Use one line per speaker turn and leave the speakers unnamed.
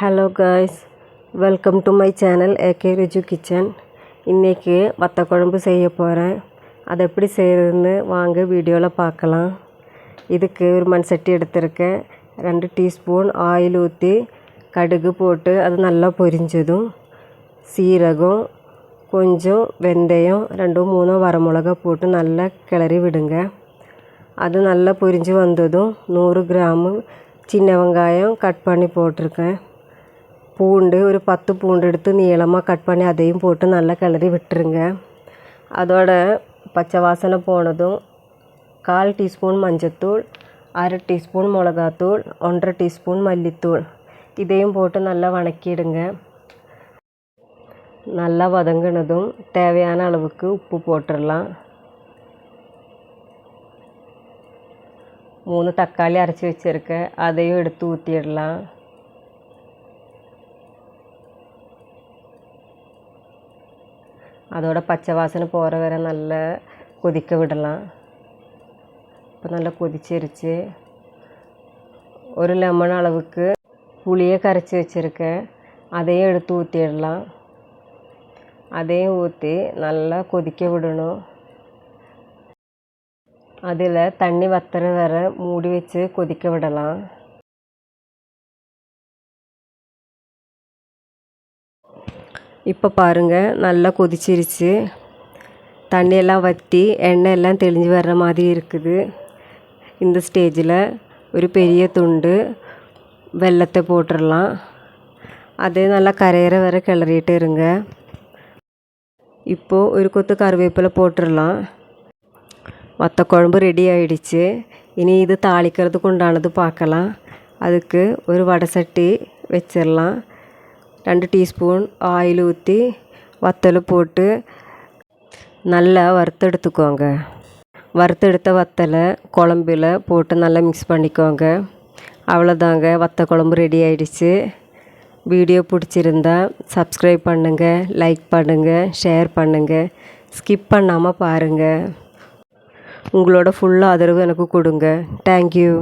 Hello guys welcome to my channel AK Riju kitchen இன்றைக்கி வத்த குழம்பு செய்ய போகிறேன் அதை எப்படி செய்கிறதுன்னு வாங்க வீடியோவில் பார்க்கலாம். இதுக்கு ஒரு மண் சட்டி எடுத்திருக்கேன். ரெண்டு டீஸ்பூன் ஆயில் ஊற்றி கடுகு போட்டு அது நல்லா பொரிஞ்சதும் சீரகம் கொஞ்சம் வெந்தயம் ரெண்டும் மூணும் வரமிளகா போட்டு நல்லா கிளறி விடுங்க. அது நல்லா பொரிஞ்சு வந்ததும் நூறு கிராமு சின்ன வெங்காயம் கட் பண்ணி போட்டிருக்கேன். பூண்டு ஒரு பத்து பூண்டு எடுத்து நீளமாக கட் பண்ணி அதையும் போட்டு நல்லா கிளறி விட்டுருங்க. அதோட பச்சை வாசனை போனதும் கால் டீஸ்பூன் மஞ்சத்தூள் அரை டீஸ்பூன் மிளகாத்தூள் ஒன்றரை டீஸ்பூன் மல்லித்தூள். இதையும் போட்டு நல்லா வணக்கிடுங்க. நல்லா வதங்கினதும் தேவையான அளவுக்கு உப்பு போட்டுடலாம். மூணு தக்காளி அரைச்சி வச்சுருக்கேன். அதையும் எடுத்து ஊற்றிடலாம் அதோட பச்சை வாசனை போகிற வரை நல்லா கொதிக்க விடலாம். இப்போ நல்லா கொதிச்சிருச்சு. ஒரு லெமன் அளவுக்கு புளியை கரைச்சி வச்சுருக்கேன். அதையும் எடுத்து ஊற்றிடலாம் அதையும் ஊற்றி நல்லா கொதிக்க விடணும். அதில் தண்ணி வத்துற வர மூடி வச்சு கொதிக்க விடலாம். இப்போ பாருங்கள் நல்லா கொதிச்சிருச்சு. தண்ணியெல்லாம் வற்றி எண்ணெய் எல்லாம் தெளிஞ்சு வர்ற மாதிரி இருக்குது. இந்த ஸ்டேஜில் ஒரு பெரிய துண்டு வெள்ளத்தை போட்டுடலாம் அதே நல்லா கரையிற வரை கிளறிட்டு இருங்க. இப்போது ஒரு கொத்து கருவேப்பிலை போட்டுடலாம் மற்ற குழம்பு ரெடி ஆகிடுச்சு இனி இது தாளிக்கிறதுக்கு உண்டானது பார்க்கலாம். அதுக்கு ஒரு வடை சட்டி வச்சிடலாம் ரெண்டு டீஸ்பூன் ஆயில் ஊற்றி வத்தல் போட்டு நல்லா வறுத்தெடுத்துக்கோங்க வறுத்தெடுத்த வத்தலை குழம்பில் போட்டு நல்லா மிக்ஸ் பண்ணிக்கோங்க. அவ்வளோதாங்க வத்த குழம்பு ரெடி ஆயிடுச்சு. வீடியோ பிடிச்சிருந்தா சப்ஸ்கிரைப் பண்ணுங்கள் லைக் பண்ணுங்கள் ஷேர் பண்ணுங்கள் ஸ்கிப் பண்ணாமல் பாருங்கள் உங்களோட ஃபுல் ஆதரவு எனக்கு கொடுங்க. தேங்க்யூ